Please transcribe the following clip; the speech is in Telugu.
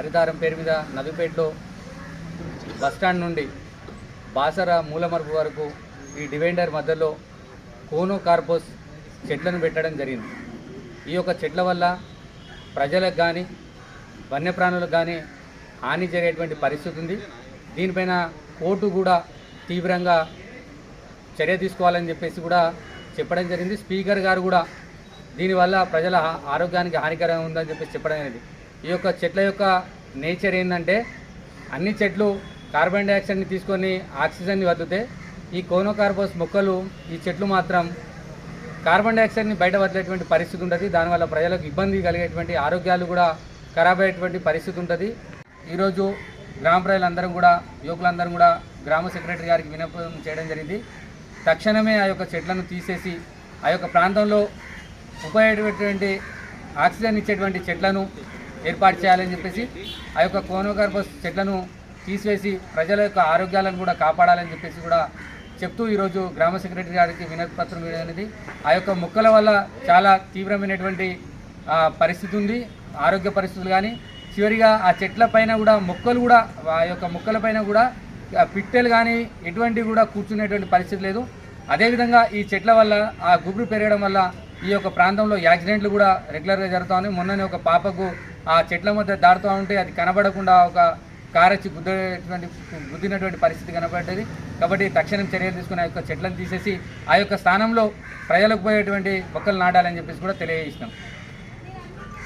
హరితారం పేరు మీద నదుపేటలో బస్టాండ్ నుండి బాసర మూలమరుపు వరకు ఈ డివైండర్ మధ్యలో కోనో కార్పోస్ చెట్లను పెట్టడం జరిగింది. ఈ యొక్క చెట్ల వల్ల ప్రజలకు కానీ వన్యప్రాణులకు కానీ హాని జరిగేటువంటి పరిస్థితి ఉంది. దీనిపైన కోర్టు కూడా తీవ్రంగా చర్య తీసుకోవాలని చెప్పేసి కూడా చెప్పడం జరిగింది. స్పీకర్ గారు కూడా దీనివల్ల ప్రజల ఆరోగ్యానికి హానికరంగా ఉందని చెప్పేసి చెప్పడం జరిగింది. ఈ యొక్క చెట్ల యొక్క నేచర్ ఏంటంటే అన్ని చెట్లు కార్బన్ డైఆక్సైడ్ని తీసుకొని ఆక్సిజన్ని వదిలితే ఈ కోనోకార్బోస్ మొక్కలు ఈ చెట్లు మాత్రం కార్బన్ డైఆక్సైడ్ని బయట వదిలేటువంటి పరిస్థితి ఉంటుంది. దానివల్ల ప్రజలకు ఇబ్బంది కలిగేటువంటి ఆరోగ్యాలు కూడా ఖరాబ్ అయ్యేటువంటి పరిస్థితి ఉంటుంది. ఈరోజు గ్రామ ప్రజలందరం కూడా యువకులందరం కూడా గ్రామ సెక్రటరీ గారికి వినపం చేయడం జరిగింది. తక్షణమే ఆ యొక్క చెట్లను తీసేసి ఆ యొక్క ప్రాంతంలో ఉపయోగపడేటువంటి ఆక్సిజన్ ఇచ్చేటువంటి చెట్లను ఏర్పాటు చేయాలని చెప్పేసి ఆ యొక్క కోనోగర్భ చెట్లను తీసివేసి ప్రజల యొక్క ఆరోగ్యాలను కూడా కాపాడాలని చెప్పేసి కూడా చెప్తూ ఈరోజు గ్రామ సెక్రటరీ గారికి వినతి పత్రం అనేది ఆ యొక్క మొక్కల వల్ల చాలా తీవ్రమైనటువంటి పరిస్థితి ఉంది. ఆరోగ్య పరిస్థితులు కానీ చివరిగా ఆ చెట్ల పైన కూడా మొక్కలు కూడా ఆ యొక్క మొక్కల పైన కూడా పిట్టెలు కానీ ఎటువంటి కూడా కూర్చునేటువంటి పరిస్థితి లేదు. అదేవిధంగా ఈ చెట్ల వల్ల ఆ గుబురు పెరగడం వల్ల ఈ యొక్క ప్రాంతంలో యాక్సిడెంట్లు కూడా రెగ్యులర్గా జరుగుతూ ఉన్నాయి. మొన్ననే ఒక పాపకు ఆ చెట్ల మధ్య దాడుతూ ఉంటే అది కనబడకుండా ఒక కారచ్చి గుద్దేటువంటి గుద్దినటువంటి పరిస్థితి కనబడ్డది. కాబట్టి తక్షణం చర్యలు తీసుకుని ఆ యొక్క చెట్లను తీసేసి ఆ యొక్క స్థానంలో ప్రజలకు పోయేటువంటి మొక్కలు నాటాలని చెప్పేసి కూడా తెలియజేసినాం